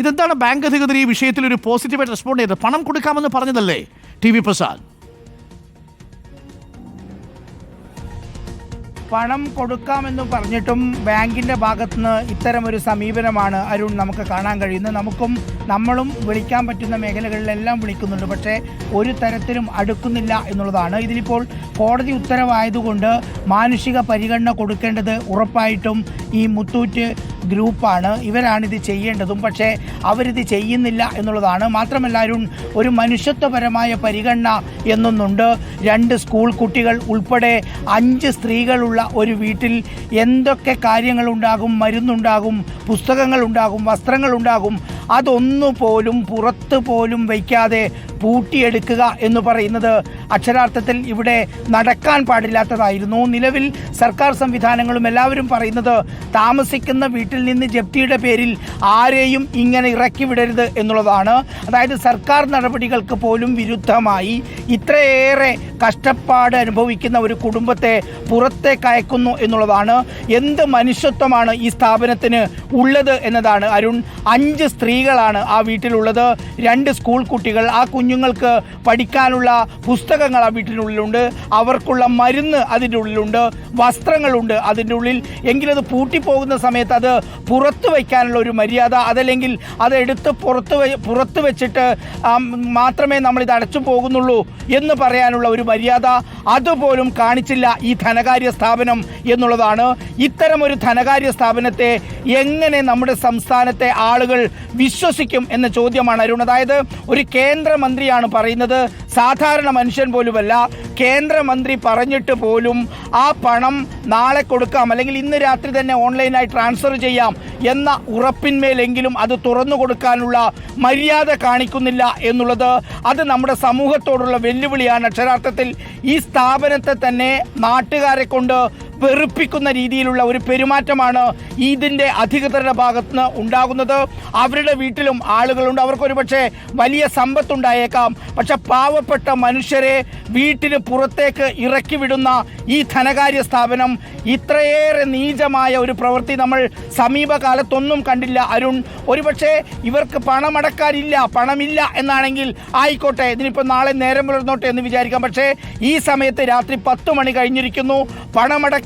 ഇതെന്താണ് ബാങ്ക് അധികൃതർ ഈ വിഷയത്തിൽ ഒരു പോസിറ്റീവായിട്ട് റെസ്പോണ്ട് ചെയ്തത്? പണം കൊടുക്കാമെന്ന് പറഞ്ഞതല്ലേ ടി വി പ്രസാദ്? പണം കൊടുക്കാമെന്ന് പറഞ്ഞിട്ടും ബാങ്കിന്റെ ഭാഗത്തുനിന്ന് ഇത്തരം ഒരു സമീപനമാണ് അരുൺ നമുക്ക് കാണാൻ കഴിയുന്നത്. നമുക്കും നമ്മളും വിളിക്കാൻ പറ്റുന്ന മേഖലകളിലെല്ലാം വിളിക്കുന്നുണ്ട്. പക്ഷേ ഒരു തരത്തിലും അടുക്കുന്നില്ല എന്നുള്ളതാണ്. ഇതിലിപ്പോൾ കോടതി ഉത്തരവായതുകൊണ്ട് മാനുഷിക പരിഗണന കൊടുക്കേണ്ടത് ഉറപ്പായിട്ടും ഈ മുത്തൂറ്റ് ഗ്രൂപ്പാണ്. ഇവരാണിത് ചെയ്യേണ്ടതും. പക്ഷേ അവരിത് ചെയ്യുന്നില്ല എന്നുള്ളതാണ്. മാത്രമല്ല അരുൺ ഒരു മനുഷ്യത്വപരമായ പരിഗണന എന്നൊന്നുണ്ട്. രണ്ട് സ്കൂൾ കുട്ടികൾ ഉൾപ്പെടെ അഞ്ച് സ്ത്രീകളുള്ള ഒരു വീട്ടിൽ എന്തൊക്കെ കാര്യങ്ങളുണ്ടാകും? മരുന്നുണ്ടാകും പുസ്തകങ്ങളുണ്ടാകും വസ്ത്രങ്ങളുണ്ടാകും. അതൊന്നു പോലും പുറത്ത് പോലും വയ്ക്കാതെ പൂട്ടിയെടുക്കുക എന്ന് പറയുന്നത് അക്ഷരാർത്ഥത്തിൽ ഇവിടെ നടക്കാൻ പാടില്ലാത്തതായിരുന്നു. നിലവിൽ സർക്കാർ സംവിധാനങ്ങളും എല്ലാവരും പറയുന്നത് താമസിക്കുന്ന വീട്ടിൽ നിന്ന് ജപ്തിയുടെ പേരിൽ ആരെയും ഇങ്ങനെ ഇറക്കി വിടരുത് എന്നുള്ളതാണ്. അതായത് സർക്കാർ നടപടികൾക്ക് പോലും വിരുദ്ധമായി ഇത്രയേറെ കഷ്ടപ്പാട് അനുഭവിക്കുന്ന ഒരു കുടുംബത്തെ പുറത്തേക്ക് അയക്കുന്നു എന്നുള്ളതാണ്. എന്ത് മനുഷ്യത്വമാണ് ഈ സ്ഥാപനത്തിന് ഉള്ളത് എന്നതാണ്. അരുൺ അഞ്ച് സ്ത്രീകളാണ് ആ വീട്ടിലുള്ളത്. രണ്ട് സ്കൂൾ കുട്ടികൾ. ആ കുഞ്ഞുങ്ങൾക്ക് പഠിക്കാനുള്ള പുസ്തകങ്ങൾ ആ വീട്ടിനുള്ളിലുണ്ട്. അവർക്കുള്ള മരുന്ന് അതിന്റെ ഉള്ളിലുണ്ട്. വസ്ത്രങ്ങളുണ്ട് അതിന്റെ ഉള്ളിൽ. എങ്കിലത് പൂട്ടിപ്പോകുന്ന സമയത്ത് അത് പുറത്ത് വയ്ക്കാനുള്ള ഒരു മര്യാദ അതല്ലെങ്കിൽ അത് എടുത്ത് പുറത്ത് പുറത്ത് വെച്ചിട്ട് മാത്രമേ മാത്രമേ നമ്മളിത് അടച്ചു പോകുന്നുള്ളൂ എന്ന് പറയാനുള്ള ഒരു മര്യാദ അതുപോലും കാണിച്ചില്ല ഈ ധനകാര്യ സ്ഥാപനം എന്നുള്ളതാണ്. ഇത്തരം ഒരു ധനകാര്യ സ്ഥാപനത്തെ എങ്ങനെ നമ്മുടെ സംസ്ഥാനത്തെ ആളുകൾ വിശ്വസിക്കും എന്ന ചോദ്യമാണ് അരുൺ. അതായത് ഒരു കേന്ദ്രമന്ത്രിയാണ് പറയുന്നത് സാധാരണ മനുഷ്യൻ പോലുമല്ല. കേന്ദ്രമന്ത്രി പറഞ്ഞിട്ട് പോലും ആ പണം നാളെ കൊടുക്കാം അല്ലെങ്കിൽ ഇന്ന് രാത്രി തന്നെ ഓൺലൈനായി ട്രാൻസ്ഫർ ചെയ്യാം എന്ന ഉറപ്പിന്മേലെങ്കിലും അത് തുറന്നു കൊടുക്കാനുള്ള മര്യാദ കാണിക്കുന്നില്ല എന്നുള്ളത് അത് നമ്മുടെ സമൂഹത്തോടുള്ള വെല്ലുവിളിയാണ്. അക്ഷരാർത്ഥത്തിൽ ഈ സ്ഥാപനത്തെ തന്നെ നാട്ടുകാരെ കൊണ്ട് വെറുപ്പിക്കുന്ന രീതിയിലുള്ള ഒരു പെരുമാറ്റമാണ് ഇതിന്റെ അധികൃതരുടെ ഭാഗത്ത് നിന്ന് ഉണ്ടാകുന്നത്. അവരുടെ വീട്ടിലും ആളുകളുണ്ട്. അവർക്കൊരു പക്ഷേ വലിയ സമ്പത്തുണ്ടായേക്കാം. പക്ഷെ പാവപ്പെട്ട മനുഷ്യരെ വീട്ടിന് പുറത്തേക്ക് ഇറക്കി വിടുന്ന ഈ ധനകാര്യ സ്ഥാപനം ഇത്രയേറെ നീചമായ ഒരു പ്രവൃത്തി നമ്മൾ സമീപകാലത്തൊന്നും കണ്ടില്ല. അരുൺ ഒരുപക്ഷെ ഇവർക്ക് പണമടക്കാനില്ല പണമില്ല എന്നാണെങ്കിൽ ആയിക്കോട്ടെ ഇതിനിപ്പോൾ നാളെ നേരം പുലർന്നോട്ടെ എന്ന് വിചാരിക്കാം. പക്ഷേ ഈ സമയത്ത് രാത്രി പത്ത് മണി കഴിഞ്ഞിരിക്കുന്നു.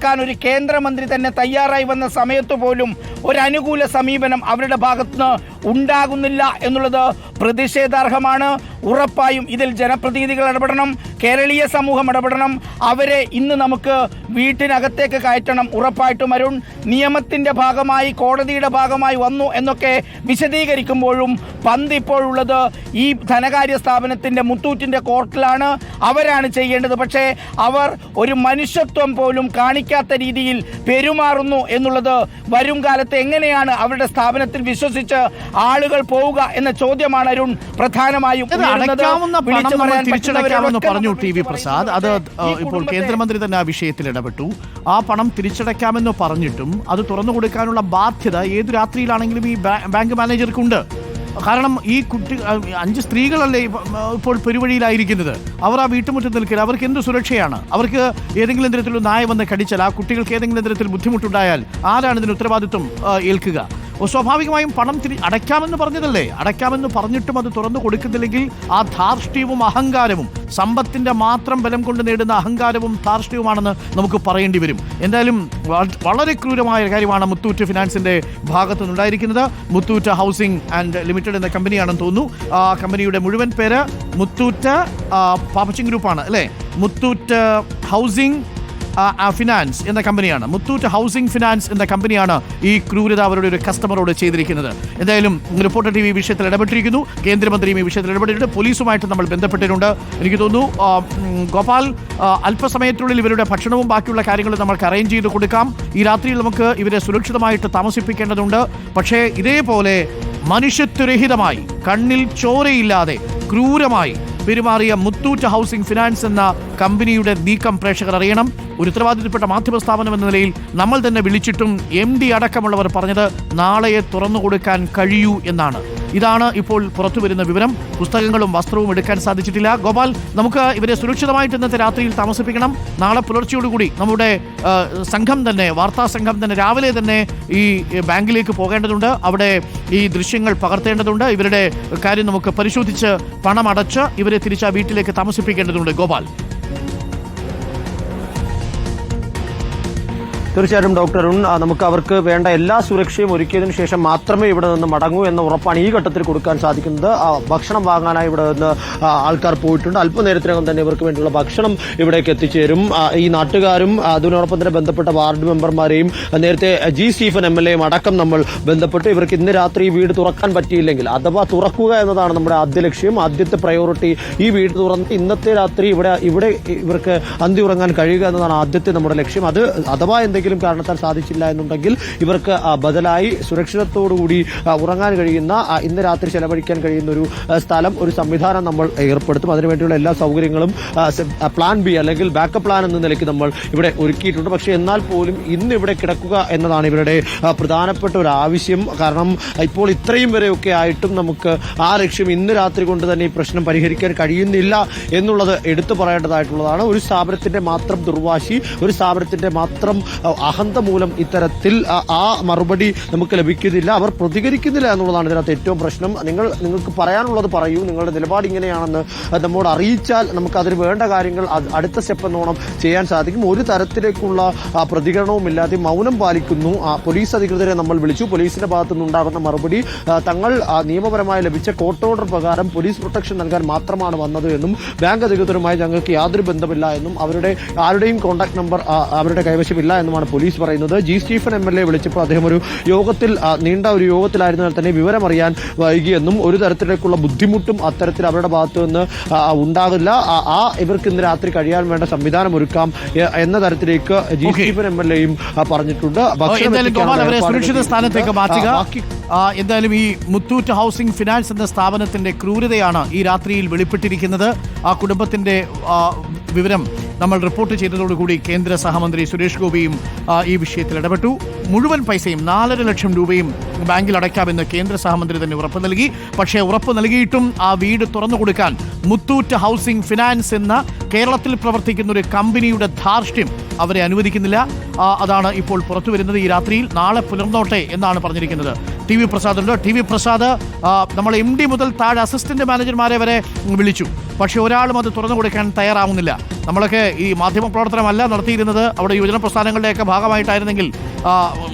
പണമടക്കാൻ ഒരു കേന്ദ്രമന്ത്രി തന്നെ തയ്യാറായി വന്ന സമയത്ത് പോലും ഒരു അനുകൂല സമീപനം അവരുടെ ഭാഗത്തുനിന്ന് ഉണ്ടാകുന്നില്ല എന്നുള്ളത് പ്രതിഷേധാർഹമാണ്. ഉറപ്പായും ഇതിൽ ജനപ്രതിനിധികൾ ഇടപെടണം കേരളീയ സമൂഹം ഇടപെടണം. അവരെ ഇന്ന് നമുക്ക് വീട്ടിനകത്തേക്ക് കയറ്റണം ഉറപ്പായിട്ടും അരുൺ. നിയമത്തിന്റെ ഭാഗമായി കോടതിയുടെ ഭാഗമായി വന്നു എന്നൊക്കെ വിശദീകരിക്കുമ്പോഴും പന്ത് ഇപ്പോഴുള്ളത് ഈ ധനകാര്യ സ്ഥാപനത്തിന്റെ മുത്തൂറ്റിന്റെ കോർട്ടിലാണ്. അവരാണ് ചെയ്യേണ്ടത്. പക്ഷേ അവർ ഒരു മനുഷ്യത്വം പോലും കാണിക്കാത്ത രീതിയിൽ പെരുമാറുന്നു എന്നുള്ളത് വരും കാലത്ത് എങ്ങനെയാണ് അവരുടെ സ്ഥാപനത്തിൽ വിശ്വസിച്ച് ആളുകൾ പോവുക എന്ന ചോദ്യമാണ് അരുൺ. പ്രധാനമായും. അടയ്ക്കാവുന്ന പണം വിളിച്ചു നമ്മൾ തിരിച്ചടയ്ക്കാമെന്ന് പറഞ്ഞു ടി വി പ്രസാദ്. അത് ഇപ്പോൾ കേന്ദ്രമന്ത്രി തന്നെ ആ വിഷയത്തിൽ ഇടപെട്ടു. ആ പണം തിരിച്ചടയ്ക്കാമെന്ന് പറഞ്ഞിട്ടും അത് തുറന്നു കൊടുക്കാനുള്ള ബാധ്യത ഏത് രാത്രിയിലാണെങ്കിലും ഈ ബാങ്ക് മാനേജർക്കുണ്ട്. കാരണം ഈ കുട്ടി അഞ്ച് സ്ത്രീകളല്ലേ ഇപ്പ- ഇപ്പോൾ പെരുവഴിയിലായിരിക്കുന്നത്. അവർ ആ വീട്ടുമുറ്റം നിൽക്കില്ല. അവർക്ക് എന്ത് സുരക്ഷയാണ്? അവർക്ക് ഏതെങ്കിലും തരത്തിലുള്ള നായ വന്ന് കടിച്ചാൽ ആ കുട്ടികൾക്ക് ഏതെങ്കിലും തരത്തിൽ ബുദ്ധിമുട്ടുണ്ടായാൽ ആരാണ് ഇതിന് ഉത്തരവാദിത്വം ഏൽക്കുക? സ്വാഭാവികമായും പണം തിരി അടയ്ക്കാമെന്ന് പറഞ്ഞതല്ലേ? അടയ്ക്കാമെന്ന് പറഞ്ഞിട്ടും അത് തുറന്നു കൊടുക്കുന്നില്ലെങ്കിൽ ആ ധാർഷ്ട്യവും അഹങ്കാരവും സമ്പത്തിന്റെ മാത്രം ബലം കൊണ്ട് നേടുന്ന അഹങ്കാരവും ധാർഷ്ട്യവുമാണെന്ന് നമുക്ക് പറയേണ്ടി വരും. എന്തായാലും വളരെ ക്രൂരമായ കാര്യമാണ് മുത്തൂറ്റ് ഫിനാൻസിന്റെ ഭാഗത്തു നിന്നുണ്ടായിരിക്കുന്നത് മുത്തൂറ്റ് ഹൗസിംഗ് ആൻഡ് ലിമിറ്റഡ് എന്ന കമ്പനിയാണെന്ന് തോന്നുന്നു. ആ കമ്പനിയുടെ മുഴുവൻ പേര് മുത്തൂറ്റ് പാപ്പച്ചിങ് ഗ്രൂപ്പാണ് അല്ലേ? മുത്തൂറ്റ് ഹൗസിംഗ് ഫിനാൻസ് എന്ന കമ്പനിയാണ് മുത്തൂറ്റ് ഹൗസിംഗ് ഫിനാൻസ് എന്ന കമ്പനിയാണ് ഈ ക്രൂരത അവരുടെ ഒരു കസ്റ്റമറോട് ചെയ്തിരിക്കുന്നത്. എന്തായാലും റിപ്പോർട്ടർ ടി വി വിഷയത്തിൽ ഇടപെട്ടിരിക്കുന്നു. കേന്ദ്രമന്ത്രിയും ഈ വിഷയത്തിൽ ഇടപെട്ടിട്ടുണ്ട്. പോലീസുമായിട്ട് നമ്മൾ ബന്ധപ്പെട്ടിട്ടുണ്ട്. എനിക്ക് തോന്നുന്നു ഗോപാൽ അല്പസമയത്തിനുള്ളിൽ ഇവരുടെ ഭക്ഷണവും ബാക്കിയുള്ള കാര്യങ്ങളും നമ്മൾക്ക് അറേഞ്ച് ചെയ്ത് കൊടുക്കാം. ഈ രാത്രിയിൽ നമുക്ക് ഇവരെ സുരക്ഷിതമായിട്ട് താമസിപ്പിക്കേണ്ടതുണ്ട്. പക്ഷേ ഇതേപോലെ മനുഷ്യത്വരഹിതമായി കണ്ണിൽ ചോരയില്ലാതെ ക്രൂരമായി പെരുമാറിയ മുത്തൂറ്റ് ഹൗസിംഗ് ഫിനാൻസ് എന്ന കമ്പനിയുടെ നീക്കം പ്രേക്ഷകർ അറിയണം. ഒരു ഉത്തരവാദിത്തപ്പെട്ട മാധ്യമ സ്ഥാപനം എന്ന നിലയിൽ നമ്മൾ തന്നെ വിളിച്ചിട്ടും എം ഡി അടക്കമുള്ളവർ പറഞ്ഞത് നാളെയെ തുറന്നു കൊടുക്കാൻ കഴിയൂ എന്നാണ്. ഇതാണ് ഇപ്പോൾ പുറത്തു വരുന്ന വിവരം. പുസ്തകങ്ങളും വസ്ത്രവും എടുക്കാൻ സാധിച്ചിട്ടില്ല. ഗോപാൽ നമുക്ക് ഇവരെ സുരക്ഷിതമായിട്ട് ഇന്നത്തെ രാത്രിയിൽ താമസിപ്പിക്കണം. നാളെ പുലർച്ചയോടുകൂടി നമ്മുടെ സംഘം തന്നെ വാർത്താ സംഘം തന്നെ രാവിലെ തന്നെ ഈ ബാങ്കിലേക്ക് പോകേണ്ടതുണ്ട്. അവിടെ ഈ ദൃശ്യങ്ങൾ പകർത്തേണ്ടതുണ്ട്. ഇവരുടെ കാര്യം നമുക്ക് പരിശോധിച്ച് പണം ഇവരെ തിരിച്ച് വീട്ടിലേക്ക് താമസിപ്പിക്കേണ്ടതുണ്ട്. ഗോപാൽ. തീർച്ചയായിട്ടും ഡോക്ടർ അരുൺ നമുക്ക് അവർക്ക് വേണ്ട എല്ലാ സുരക്ഷയും ഒരുക്കിയതിനു ശേഷം മാത്രമേ ഇവിടെ നിന്ന് മടങ്ങൂ എന്ന ഉറപ്പാണ് ഈ ഘട്ടത്തിൽ കൊടുക്കാൻ സാധിക്കുന്നത്. ഭക്ഷണം വാങ്ങാനായി ഇവിടെ നിന്ന് ആൾക്കാർ പോയിട്ടുണ്ട്. അല്പനേരത്തിനകം തന്നെ ഇവർക്ക് വേണ്ടിയുള്ള ഭക്ഷണം ഇവിടേക്ക് എത്തിച്ചേരും. ഈ നാട്ടുകാരും അതിനോടൊപ്പം തന്നെ ബന്ധപ്പെട്ട വാർഡ് മെമ്പർമാരെയും നേരത്തെ ജി സ്റ്റീഫൻ എം എൽ എയും അടക്കം നമ്മൾ ബന്ധപ്പെട്ട് ഇവർക്ക് ഇന്ന് രാത്രി വീട് തുറക്കാൻ പറ്റിയില്ലെങ്കിൽ അഥവാ തുറക്കുക എന്നതാണ് നമ്മുടെ ആദ്യ ലക്ഷ്യം. ആദ്യത്തെ പ്രയോറിറ്റി ഈ വീട് തുറന്ന് ഇന്നത്തെ രാത്രി ഇവിടെ ഇവിടെ ഇവർക്ക് അന്തി ഉറങ്ങാൻ കഴിയുക എന്നതാണ് ആദ്യത്തെ നമ്മുടെ ലക്ഷ്യം. അത് അഥവാ എന്തെങ്കിലും കാരണത്താൽ സാധിച്ചില്ല എന്നുണ്ടെങ്കിൽ ഇവർക്ക് ബദലായി സുരക്ഷിതത്തോടുകൂടി ഉറങ്ങാൻ കഴിയുന്ന ഇന്ന് രാത്രി ചെലവഴിക്കാൻ കഴിയുന്ന ഒരു സ്ഥലം ഒരു സംവിധാനം നമ്മൾ ഏർപ്പെടുത്തും. അതിനുവേണ്ടിയുള്ള എല്ലാ സൗകര്യങ്ങളും പ്ലാൻ ബി അല്ലെങ്കിൽ ബാക്കപ്പ് പ്ലാൻ എന്ന നിലയ്ക്ക് നമ്മൾ ഇവിടെ ഒരുക്കിയിട്ടുണ്ട്. പക്ഷേ എന്നാൽ പോലും ഇന്ന് ഇവിടെ കിടക്കുക എന്നതാണ് ഇവരുടെ പ്രധാനപ്പെട്ട ഒരു ആവശ്യം. കാരണം ഇപ്പോൾ ഇത്രയും വരെയൊക്കെ ആയിട്ടും നമുക്ക് ആ ലക്ഷ്യം ഇന്ന് രാത്രി കൊണ്ട് തന്നെ ഈ പ്രശ്നം പരിഹരിക്കാൻ കഴിയുന്നില്ല എന്നുള്ളത് എടുത്തു പറയേണ്ടതായിട്ടുള്ളതാണ്. ഒരു സ്ഥാപനത്തിന്റെ മാത്രം ദുർവാശി ഒരു സ്ഥാപനത്തിന്റെ മാത്രം അഹന്ത മൂലം ഇത്തരത്തിൽ ആ, മറുപടി നമുക്ക് ലഭിക്കുന്നില്ല. അവർ പ്രതികരിക്കുന്നില്ല എന്നുള്ളതാണ് ഇതിനകത്ത് ഏറ്റവും പ്രശ്നം. നിങ്ങൾ നിങ്ങൾക്ക് പറയാനുള്ളത് പറയൂ. നിങ്ങളുടെ നിലപാട് ഇങ്ങനെയാണെന്ന് നമ്മോട് അറിയിച്ചാൽ നമുക്ക് അതിന് വേണ്ട കാര്യങ്ങൾ അടുത്ത സ്റ്റെപ്പ് എന്നോണം ചെയ്യാൻ സാധിക്കും. ഒരു തരത്തിലേക്കുള്ള പ്രതികരണവും ഇല്ലാതെ മൗനം പാലിക്കുന്നു. ആ, പോലീസ് അധികൃതരെ നമ്മൾ വിളിച്ചു. പോലീസിന്റെ ഭാഗത്തു നിന്നുണ്ടാകുന്ന മറുപടി തങ്ങൾ നിയമപരമായി ലഭിച്ച കോർട്ട് ഓർഡർ പ്രകാരം പോലീസ് പ്രൊട്ടക്ഷൻ നൽകാൻ മാത്രമാണ് വന്നത് എന്നും ബാങ്ക് അധികൃതരുമായി ഞങ്ങൾക്ക് യാതൊരു ബന്ധമില്ല എന്നും അവരുടെ ആരുടെയും കോൺടാക്ട് നമ്പർ അവരുടെ കൈവശമില്ല എന്നുമാണ് പോലീസ് പറയുന്നത്. G Stephen M L A വിളിച്ചപ്പോൾ അദ്ദേഹം ഒരു യോഗത്തിൽ നീണ്ട ഒരു യോഗത്തിലായിരുന്നാൽ തന്നെ വിവരമറിയാൻ വൈകിയെന്നും ഒരു തരത്തിലേക്കുള്ള ബുദ്ധിമുട്ടും അത്തരത്തിൽ അവരുടെ ഭാഗത്തു നിന്ന് ഉണ്ടാകില്ല. ആ, ഇവർക്ക് ഇന്ന് രാത്രി കഴിയാൻ വേണ്ട സംവിധാനം ഒരുക്കാം എന്ന തരത്തിലേക്ക് ജി സ്റ്റീഫൻ എം എൽ എയും പറഞ്ഞിട്ടുണ്ട്. ഭക്ഷണം അവരെ സുരക്ഷിത സ്ഥാനത്തേക്ക് മാറ്റുക. എന്തായാലും ഈ മുത്തൂറ്റ് ഹൗസിംഗ് ഫിനാൻസ് എന്ന സ്ഥാപനത്തിന്റെ ക്രൂരതയാണ് ഈ രാത്രിയിൽ വെളിപ്പെട്ടിരിക്കുന്നത്. ആ കുടുംബത്തിന്റെ വിവരം നമ്മൾ റിപ്പോർട്ട് ചെയ്തതോടുകൂടി കേന്ദ്ര സഹമന്ത്രി സുരേഷ് ഗോപിയും ഈ വിഷയത്തിൽ ഇടപെട്ടു. മുഴുവൻ പൈസയും നാലര ലക്ഷം രൂപയും ബാങ്കിൽ അടയ്ക്കാമെന്ന് കേന്ദ്ര സഹമന്ത്രി തന്നെ ഉറപ്പ് നൽകി. പക്ഷേ ഉറപ്പ് നൽകിയിട്ടും ആ വീട് തുറന്നു കൊടുക്കാൻ മുത്തൂറ്റ് ഹൗസിംഗ് ഫിനാൻസ് എന്ന കേരളത്തിൽ പ്രവർത്തിക്കുന്ന ഒരു കമ്പനിയുടെ ധാർഷ്ട്യം അവരെ അനുവദിക്കുന്നില്ല. അതാണ് ഇപ്പോൾ പുറത്തു വരുന്നത് ഈ രാത്രിയിൽ. നാളെ പുലർന്നോട്ടെ എന്നാണ് പറഞ്ഞിരിക്കുന്നത്. ടി വി പ്രസാദ് ഉണ്ട്. ടി വി പ്രസാദ് നമ്മൾ എം ഡി മുതൽ താഴെ അസിസ്റ്റന്റ് മാനേജർമാരെ വരെ വിളിച്ചു. പക്ഷേ ഒരാളും അത് തുറന്നു കൊടുക്കാൻ തയ്യാറാവുന്നില്ല. നമ്മളൊക്കെ ഈ മാധ്യമ പ്രവർത്തനമല്ല നടത്തിയിരുന്നത്. അവിടെ യുവജന പ്രസ്ഥാനങ്ങളുടെയൊക്കെ ഭാഗമായിട്ടായിരുന്നെങ്കിൽ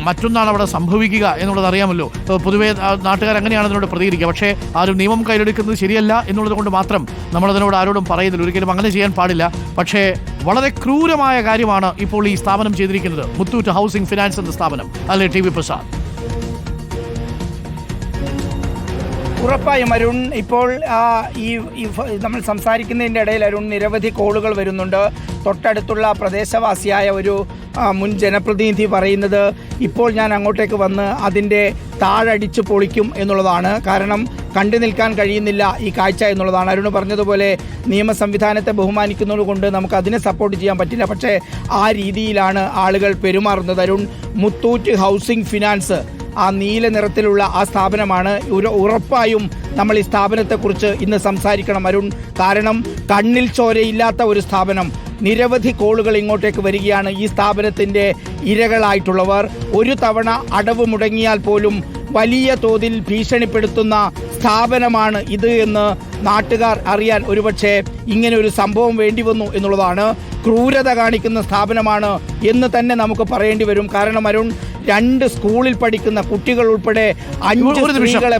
മറ്റൊന്നാണ് അവിടെ സംഭവിക്കുക എന്നുള്ളത് അറിയാമല്ലോ. പൊതുവേ നാട്ടുകാർ അങ്ങനെയാണ് അതിനോട് പ്രതികരിക്കുക. പക്ഷേ ആരും നിയമം കയ്യിലെടുക്കുന്നത് ശരിയല്ല എന്നുള്ളത് കൊണ്ട് മാത്രം നമ്മളതിനോട് ആരോടും പറയുന്നില്ല. ഒരിക്കലും അങ്ങനെ ചെയ്യാൻ പാടില്ല. പക്ഷേ വളരെ ക്രൂരമായ കാര്യമാണ് ഇപ്പോൾ ഈ സ്ഥാപനം ചെയ്തിരിക്കുന്നത്. മുത്തൂറ്റ് ഹൗസിംഗ് ഫിനാൻസ് എന്ന സ്ഥാപനം അല്ലെ ടി വി പ്രസാദ്? ഉറപ്പായും അരുൺ ഇപ്പോൾ ഈ നമ്മൾ സംസാരിക്കുന്നതിന്റെ ഇടയിൽ അരുൺ നിരവധി കോളുകൾ വരുന്നുണ്ട്. തൊട്ടടുത്തുള്ള പ്രദേശവാസിയായ ഒരു മുൻ ജനപ്രതിനിധി പറയുന്നത് ഇപ്പോൾ ഞാൻ അങ്ങോട്ടേക്ക് വന്ന് അതിന്റെ താഴടിച്ച് പൊളിക്കും എന്നുള്ളതാണ്. കാരണം കണ്ടു നിൽക്കാൻ കഴിയുന്നില്ല ഈ കാഴ്ച എന്നുള്ളതാണ്. അരുൺ പറഞ്ഞതുപോലെ നിയമ സംവിധാനത്തെ ബഹുമാനിക്കുന്നത് കൊണ്ട് നമുക്ക് അതിനെ സപ്പോർട്ട് ചെയ്യാൻ പറ്റില്ല. പക്ഷേ ആ രീതിയിലാണ് ആളുകൾ പെരുമാറുന്നത്. അരുൺ മുത്തൂറ്റ് ഹൗസിംഗ് ഫിനാൻസ് ആ നീല നിറത്തിലുള്ള ആ സ്ഥാപനമാണ്. ഉറപ്പായും നമ്മൾ ഈ സ്ഥാപനത്തെക്കുറിച്ച് ഇന്ന് സംസാരിക്കണം അരുൺ. കാരണം കണ്ണിൽ ചോരയില്ലാത്ത ഒരു സ്ഥാപനം. നിരവധി കോളുകൾ ഇങ്ങോട്ടേക്ക് വരികയാണ്. ഈ സ്ഥാപനത്തിന്റെ ഇരകളായിട്ടുള്ളവർ ഒരു തവണ അടവ് മുടങ്ങിയാൽ പോലും വലിയ തോതിൽ ഭീഷണിപ്പെടുത്തുന്ന സ്ഥാപനമാണ് ഇത് എന്ന് നാട്ടുകാർ അറിയാൻ ഒരുപക്ഷെ ഇങ്ങനെ ഒരു സംഭവം വേണ്ടി വന്നു എന്നുള്ളതാണ് ക്രൂരത കാണിക്കുന്ന സ്ഥാപനമാണ് എന്ന് തന്നെ നമുക്ക് പറയേണ്ടി വരും. കാരണം അരുൺ രണ്ട് സ്കൂളിൽ പഠിക്കുന്ന കുട്ടികൾ ഉൾപ്പെടെ അഞ്ച് സന്തോഷം സ്ത്രീകളെ